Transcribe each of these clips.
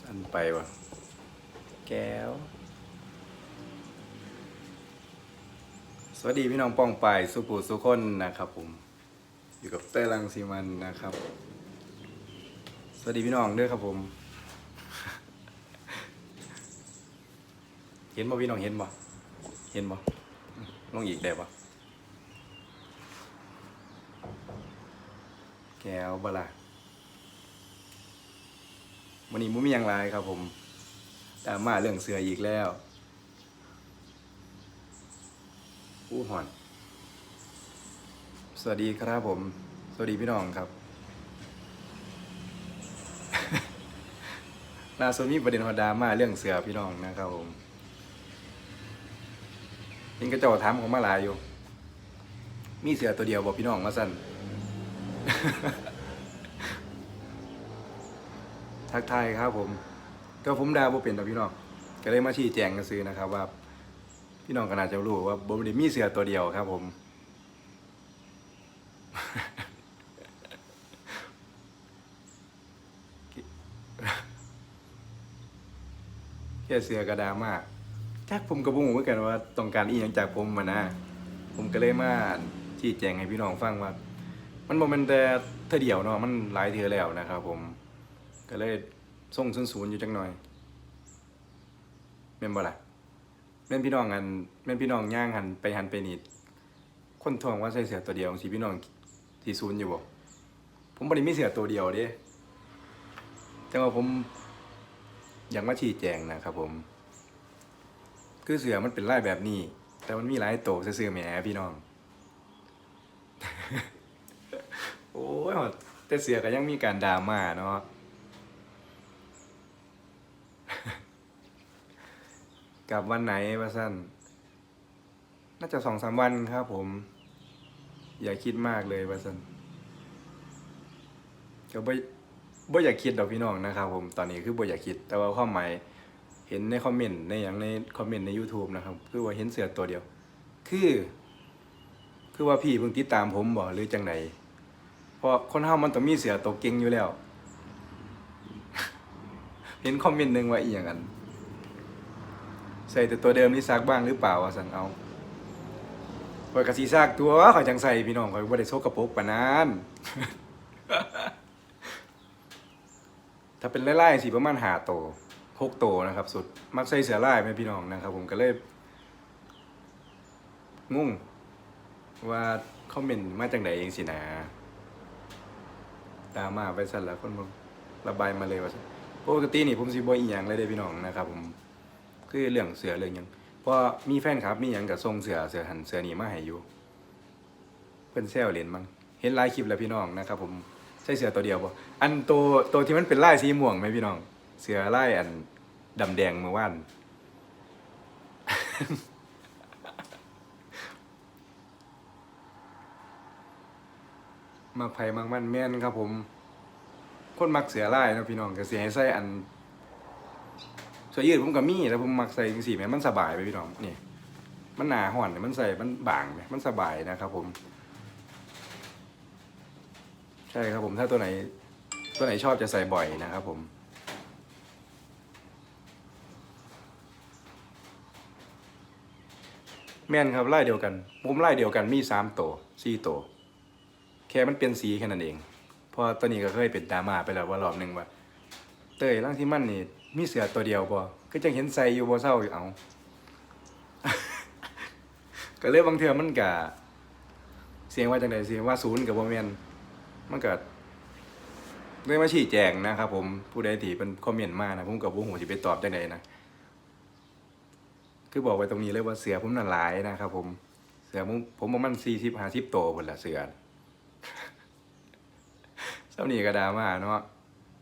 สั้นไปวะแก้ว สวัสดีพี่น้องป้องปายสุภูสุคนนะครับผม อยู่กับเต้ยรังสีมันนะครับ สวัสดีพี่น้องด้วยครับผม เห็นบ่พี่น้องเห็นบ่เห็นบ่ลงอีกได้บ่แก้วบลา วันนี้มุมีหยังไรครับผมดาม่าเรื่องเสืออีกแล้วอู้หอน สวัสดีครับผม สวัสดีพี่น้องครับล่าสุดมีประเด็นฮอดาม่าเรื่องเสือพี่น้องนะครับผมยิงกระจ้าถามของมาลายอยู่ มีเสือตัวเดียวบอกพี่น้องมาสั่น ทักทายครับผมก็ผมดาบ่เป็นต่อพี่น้องก็เลยมาชี้แจงกันซื้อนะครับ ว่า พี่น้องก็น่าจะรู้ว่าบ่ได้มีเสือตัวเดียวครับ ผม แค่เสือกระดามากจักผมก็บ่รู้เหมือนกันว่าต้องการอีหยังจากผมมานะผมก็เลยมาชี้แจงให้พี่น้องฟังว่า มันบ่แม่นแต่เทื่อเดียวเนาะมันหลายเทื่อแล้วนะครับ ผม ก็เลยส่งศูนย์ๆอยู่จักหน่อยแม่นบ่ล่ะแม่นพี่น้องกันแม่นพี่น้องย่างหันไปหันไปนี่คนทองว่าใส่เสือตัวเดียวสิพี่น้องสิศูนย์อยู่บ่ผมบ่ได้มีเสือตัวเดียวเด้แต่ว่าผมอยากมาชี้แจงนะครับผม คือเสือมันเป็นลายแบบนี้ แต่มันมีหลายโตวซื่อๆแหมพี่น้อง โอ้ยแต่เสือก็ยังมีการดราม่าเนาะ กลับวันไหนวะสั้นน่าจะสองสามวันครับผม อย่าคิดมากเลยวะสั้นก็บ่บ่อยากคิดดอกพี่น้องนะครับผมตอนนี้คือบ่อยากคิด แต่ว่าความหมายเห็นในคอมเมนต์ในอย่างในคอมเมนต์ใน YouTube นะครับ คือว่าเห็นเสือตัวเดียว คือ คือว่าพี่เพิ่งติดตามผมบ่หรือจังไดเพราะคนเฮามันต้องมีเสือตัวเก่งอยู่แล้ว เห็นคอมเมนต์หนึ่งว่าอีหยังกัน ใส่แต่ตัวเดิมนี่ซักบ้างหรือเปล่าวะสันเอาข่อยกระสีซากตัวข่อยจังใส่พี่น้องข่อยบ่ได้โซกกระโปกปานนั้นถ้าเป็นไล่ๆสิประมาณ5โตหกโตนะครับ สุดมักใส่เสื้อลายแม่พี่น้องนะครับ ผมก็เลยงงว่าคอมเมนต์มาจากไหนเองสินะตามมาไปสั่นแล้วคนระบายมาเลยว่าปกตินี่ผมสิบ่อีหยังเลยเด้พี่น้องนะครับผม คือเรื่องเสือเรื่องหยังเพราะมีแฟนคลับมีหยังกับทรงเสือเสือหันเสือนี่มาให้อยู่เพิ่นแซวเล่นมั้งเห็นหลายคลิปแล้วพี่น้องนะครับ ผมใช่เสือตัวเดียวบ่อันตัวตัวที่มันเป็นลายสีม่วงไหมพี่น้อง เสือลายอันดำแดงเมื่อวานมักไผ่มักมันแม่นครับผม คนมักเสือลายนะพี่น้องก็สิให้ใส่อัน สื้อยืดผมก็มีแต่ผมมักใส่จังสีแหมมันสบายไปพี่น้องนี่มันหนาห่อนมันใส่มันบางไหมมันสบายนะครับผมใช่ครับผมถ้าตัวไหนตัวไหนชอบจะใส่บ่อยนะครับผม แม่นครับไล่เดียวกันผมไล่เดียวกันมีสามตัวสี่ตัวแค่มันเปลี่ยนสีแค่นั้นเองพอตัวนี้ก็เคยเป็นดราม่าไปแล้วว่ารอบหนึ่งว่า เตยร่างที่มั่นนี่ มีเสือตัวเดียวบ่ก็จังเห็นใส่อยู่บ่เศร้าอยู่เอาก็เลยบางเทื่อมันก็เสียงว่าจังไดเสียงว่าศูนย์กับบ่แม่นมันก็เลยมาชี้แจงนะครับผมผู้ใดที่เป็นคอมเมนต์มานะผมก็บ่ฮู้สิไปตอบจังไดนะคือบอกไว้ตรงนี้เลยว่าเสือผมน่ะหลายนะครับผมเสือผมผมประมาณ40 50โตวพุ่นละเสือเจ้านี่ก็ดราม่าเนาะ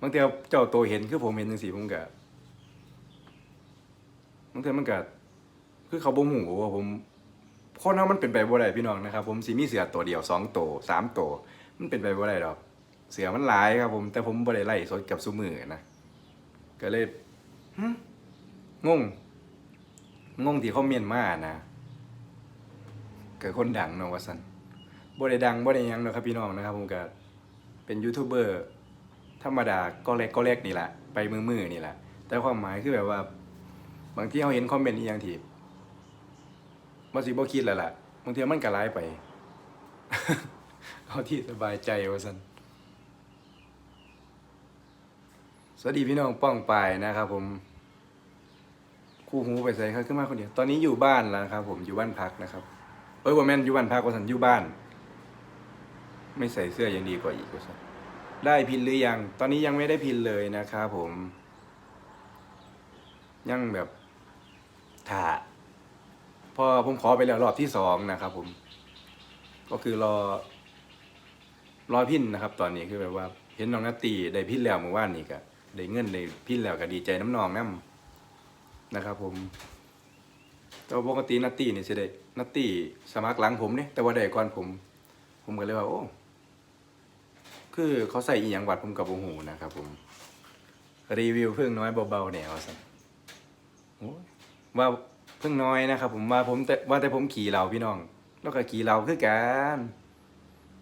บางเทีเจ้าโตเห็นคือผมเห็นจังซี่ผมก็บางเทีมันก็คือเขาบ่ฮู้ว่าผมคนเฮามันเป็นไปบ่ได้พี่น้องนะครับ ผมสิมีเสือตัวเดียวสองตัวสามตัวมันเป็นไปบ่ได้ดอก เสือมันหลายครับ ผมแต่ผมบ่ได้ไล่สดกับซุมือนะก็เลยงงงงที่เขาเมียนมานะเกิดคนดังเนาะว่าซั่นบ่ได้ดังบ่ได้ยังเนาะครับพี่น้องนะครับ ผมก็เป็นยูทูบเบอร์ ธรรมดาก็เล็กก็เล็กนี่แหละ ไปมือมือนี่แหละ แต่ความหมายคือแบบว่า บางทีเราเห็นคอมเมนต์อีหยังที่บ่สิบ่คิดแล้วล่ะบางทีมันก็ร้ายไปเอาที่สบายใจว่าซั่นสวัสดีพี่น้องป้องไปนะครับผมคู่หูไปใส่เขาขึ้นมาคนเดียวตอนนี้อยู่บ้านแล้วครับ ผมอยู่บ้านพักนะครับเอ้ยว่าแม่นอยู่บ้านพักว่าสันอยู่บ้าน ไม่ใส่เสื้อยังดีกว่าอีกว่าสัน ได้พินหรือยัง ตอนนี้ยังไม่ได้พินเลยนะครับผม ยังแบบถ่าพอผมขอไปแล้วรอบที่สองนะครับผม ก็คือรอ รอพินนะครับ ตอนนี้คือแบบว่า เห็นน้องนาตีได้พินแล้วเมื่อวานนี้ก็ได้เงินได้พินแล้วก็ดีใจน้ำนองน้ำนะครับ ผมแต่ปกตินัตตี้นี่สิได้นัตตีสมัครหลังผมเนี่ยแต่ว่าได้ก่อนผม ผมก็เลยว่าโอ้ คือเขาใส่อีหยังวัดผมกับโอหูนะครับผม รีวิวเพิ่งน้อยเบาๆเนี่ยว่าสันโอ้ยว่าเพิ่งน้อยนะครับผมว่าผมแต่ว่าแต่ผมขี่เราพี่น้อง แล้วก็ขี่เราคือกัน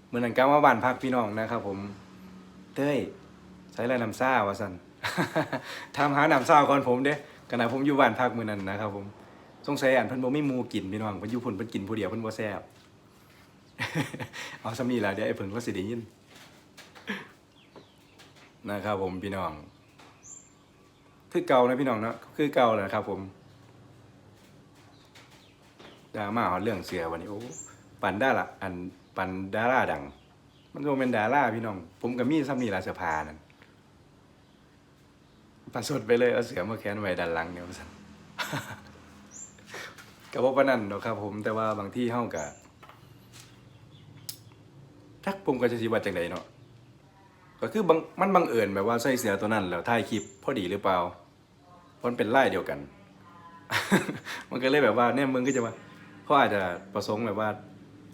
เหมือนกันก้าว่าบ้านพักพี่น้องนะครับ ผมเต้ยใช้อะไรนำซ่าว่าสันทำหานำซ่าก่อนผมเด้ขณะผมอยู่บ้านพักมือนั้นนะครับ ผมสงสัยอันเพิ่นบ่มีหมูกินพี่น้องเพิ่นอยู่เพิ่นเพิ่นกินผู้เดียวเพิ่นบ่แซ่บเอาสำนี้ล่ะเดี๋ยวไอ้เพิ่นก็สิได้ยิน นะครับ ผมพี่น้องคือเก่านะพี่น้องเนาะคือเก่าแหละครับ ผมดราม่าเอเรื่องเสือวันนี้โอ้ปันดาราอันปันดาราดัง มันบ่แม่นดาราพี่น้อง ผมก็มีซ้ำนี่ล่ะเสือผ้านั่นประสดไปเลยเอาเสือมาแขวนไว้ด้านหลังเนี่ยว่าซั่นก็บ่ปานนั้นดอกครับ ผมแต่ว่าบางที่เฮาก็ทักผมก็จะสิว่าจังไดเนาะ ก็คือมันบังเอิญแบบว่าใส่เสื้อตัวนั้นแล้วถ่ายคลิปพอดีหรือเปล่าเพราะมันเป็นไลายเดียวกัน มันก็เลยแบบว่าเนี่ยมึงก็จะว่าเขาอาจจะประสงค์แบบว่า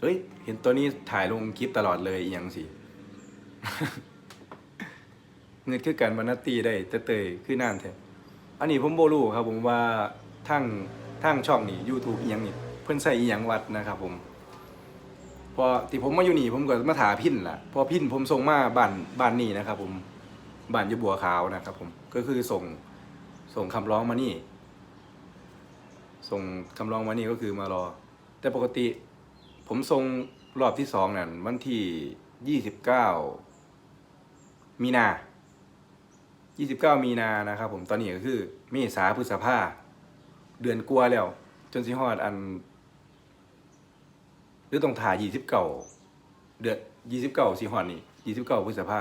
เฮ้ย เห็นตัวนี้ถ่ายลงคลิปตลอดเลยอหยังสิเงินคือการบรรณตีได้แต่เตยคือนานแท้อันนี้ผมโบรู้ครับผมว่าทั้งทั้งช่องนี่ YouTube อีหยังนี่เพิ่อนใส่อีหยังวัดนะครับผม พอที่ผมมาอยู่นี่ผมก็มาถาพินล่ะพอพินผมส่งมาบ้านบ้านนี่นะครับ ผมบ้านอยู่บัวขาวนะครับ ผมก็คือส่งส่งคำร้องมานี่ ส่งคำร้องมานี่ก็คือมารอ แต่ปกติ ผมส่งรอบที่สองนั่นวันที่ยี่สิบเก้ามีนายี่สิบเก้ามีนานะครับ ผมตอนนี้ก็คือเมษาพฤษภาเดือนกลัวแล้ว จนสิฮอดอัน รือต้องถ่ายยี่สิบเก้าเดือนยี่สิบเก้าสีหอนนี่ยี่สิบเก้าพฤษภา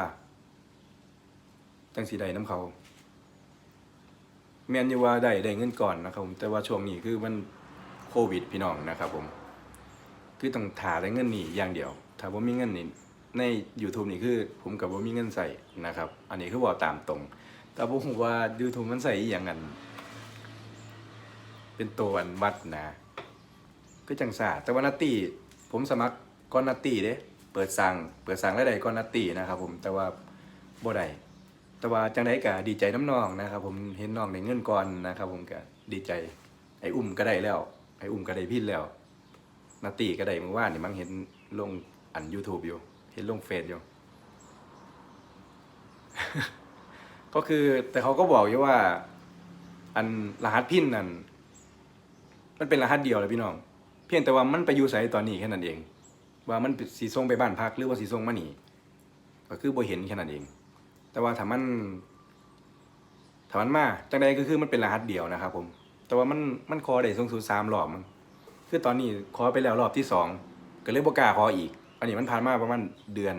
จังสีใดน้ำเขา แมนยูว่าได้ได้เงินก่อนนะครับผมแต่ว่าช่วงนี้คือมันโควิดพี่น้องนะครับผม คือต้องถ่าได้เงินนี่อย่างเดียว ถ้าว่ามีเงินนี่ใน YouTube นี่คือผมกับว่ามีเงินใส่นะครับ อันนี้คือบอกตามตรง แต่ผมว่า YouTube มันใส่อย่างกันเป็นตัวอันวัดนะก็จังสาแต่ว่านาตี ผมสมัครก้อนนาตีเด้เปิดสั่งเปิดสั่งได้ใดก้อนนาตีนะครับผมแต่ว่าบ่ได้แต่ว่าจังไดก็ดีใจน้ำน้องนะครับผมเห็นน้องได้เงินก่อนนะครับผมก็ดีใจไอ้อุ้มก็ได้แล้ว ไอ้อุ้มก็ได้พินแล้วนาตีก็ได้เมื่อวานนี่มั้งเห็นลงอัน YouTube อยู่ เห็นลงเฟซอยู่ ก็คือแต่เขาก็บอกอยู่ว่า อันรหัสพินนั่นมันเป็นรหัสเดียวเลยพี่น้อง พียงแต่ว่ามันไปอยู่ไสตอนนี้แค่นั้นเอง ว่ามันสีส่งไปบ้านพักหรือว่าสีส่งมานี่ก็คือบ่เห็นแค่นั้นเอง แต่ว่าถ้ามันถ้ามันมาจังใดก็คือมันเป็นรหัสเดียวนะครับ ผม แต่ว่ามันมันคอได้สูงสุดสามรอบมั้งคือตอนนี้ขอไปแล้วรอบที่สองก็เลยบ่กล้าขออีก อันนี้มันผ่านมาประมาณเดือน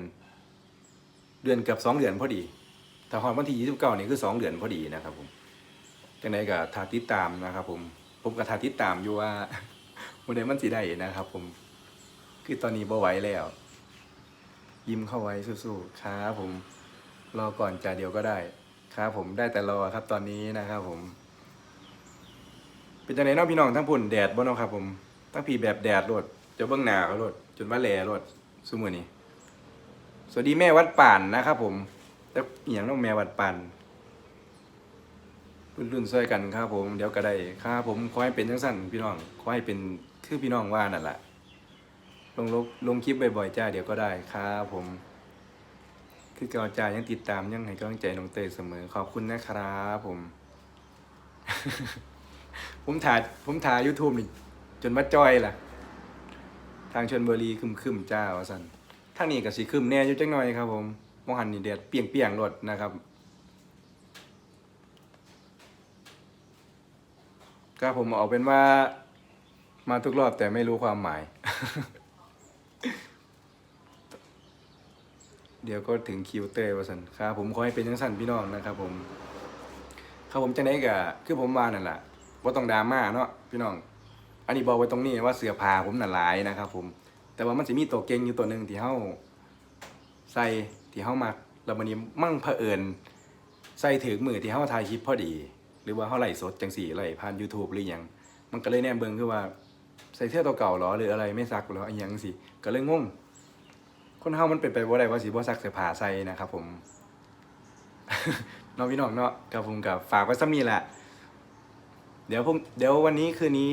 เดือนเกือบสองเดือนพอดีแต่ฮอดวันที่ยี่สิบเก้านี่คือสองเดือนพอดีนะครับ ผมจังใดก็ทาติดตามนะครับ ผม ผมก็ทาติดตามอยู่ว่า วันนี้มันสิได้นะครับ ผม คือตอนนี้บ่ไหวแล้ว ยิ้มเข้าไว้สู้ๆครับผม รอก่อนจ่าเดียวก็ได้ครับผมได้แต่รอครับตอนนี้นะครับ ผม เป็นจังไดเน้องพี่น้องทั้งพุ่นแดดบ่เนาะครับ ผมทั้งพี่แบบแดดโลดจะเบื้องหน้าเขาโลดจนว่าแหลโลดซุมื้อนี้สวัสดีแม่วัดป่านนะครับ ผมแต่อหย่างน้องแม่วัดป่าน รุ่นรุ่นช่วยกันครับผมเดี๋ยวก็ได้ครับผมขอให้เป็นจังสั้นพี่น้องขอให้เป็นคือพี่น้องว่านั่นแหละลงลงลงคลิปบ่อยๆจ้าเดี๋ยวก็ได้ครับผม คือเกาจ่ายังติดตามยังให้กำลังใจน้องเตยเสมอขอบคุณนะครับผม ผมถ่ายผมถ่าย YouTube นี่จนมาจอยล่ะ ทางชนบุรีคึมคึมจ้าวสันทางนี้ก็สีคึมแน่อยู่จังหน่อยครับ ผมมองหันนี่เด็ดเปียงเปียงรถนะครับ ก็ผมเอาเป็นว่า มาทุกรอบแต่ไม่รู้ความหมาย เดี๋ยวก็ถึงคิวเตอร์ว่าสันครับ ผมขอให้เป็นจังสั้นพี่น้องนะครับ ผมครับผมจังไดก็คือผมว่านั่นแหละว่าต้องดราม่าเนาะพี่น้อง อันนี้บอกไว้ตรงนี้ว่าเสือผ้าผมน่ะหลายนะครับ ผม แต่ว่ามันจะมีตัวเก่งอยู่ตัวหนึ่งที่เฮาใส่ที่เฮามักแล้วมันนี้มั่งเผอิญใส่ถึงมือที่เฮาถ่ายคลิปพอดี หรือว่าเฮาไลฟ์สดจังสี่ไลฟ์ผ่าน YouTube หรือหยังมันก็เลยแนมเบิ่งคือว่าใส่เสื้อตัวเก่าหรอหรืออะไรไม่ซักหรออหยังสิก็เลยงงคนเฮามันเป็นไปบ่ได้ว่าสิบ่ซักเสื้อผ้าใส่นะครับผมน้องพี่น้องเนาะกับผมกับฝากไว้ซ้ำนี้แหละ เดี๋ยวผมเดี๋ยววันนี้คืนนี้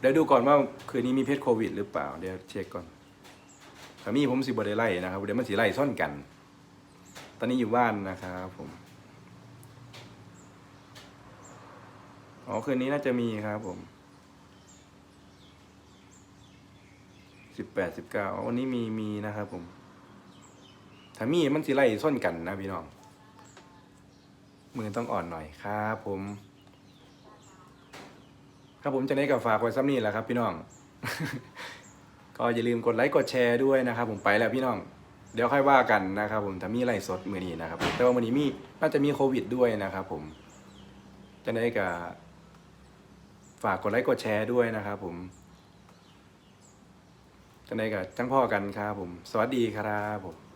เดี๋ยวดูก่อนว่าคืนนี้มีเพชรโควิด หรือเปล่า เดี๋ยวเช็คก่อนถ้ามีผมสิบได้ไล่นะครับ เดี๋ยวมันสิไล่ซ่อนกัน ตอนนี้อยู่บ้านนะครับผม อ๋อคืนนี้น่าจะมีครับผมสิบแปดสิบเก้าวันนี้มีมีนะครับผมถ้ามีมันสิไล่ซ่อนกันนะพี่น้อง มือต้องอ่อนหน่อยครับผมครับผมจะได้กับฝากไว้ซ้ำนี่แหละครับ พี่น้อง ก็อย่าลืมกดไลค์กดแชร์ด้วยนะครับ ผมไปแล้วพี่น้อง เดี๋ยวค่อยว่ากันนะครับผมถ้ามีไลฟ์สดมือนี้นะครับ แต่ว่ามือนี้มีน่าจะมีโควิดด้วยนะครับผมจะได้กับ ฝากกดไลค์กดแชร์ด้วยนะครับผมจะได้กับจังพ่อกันครับผม สวัสดีครับผม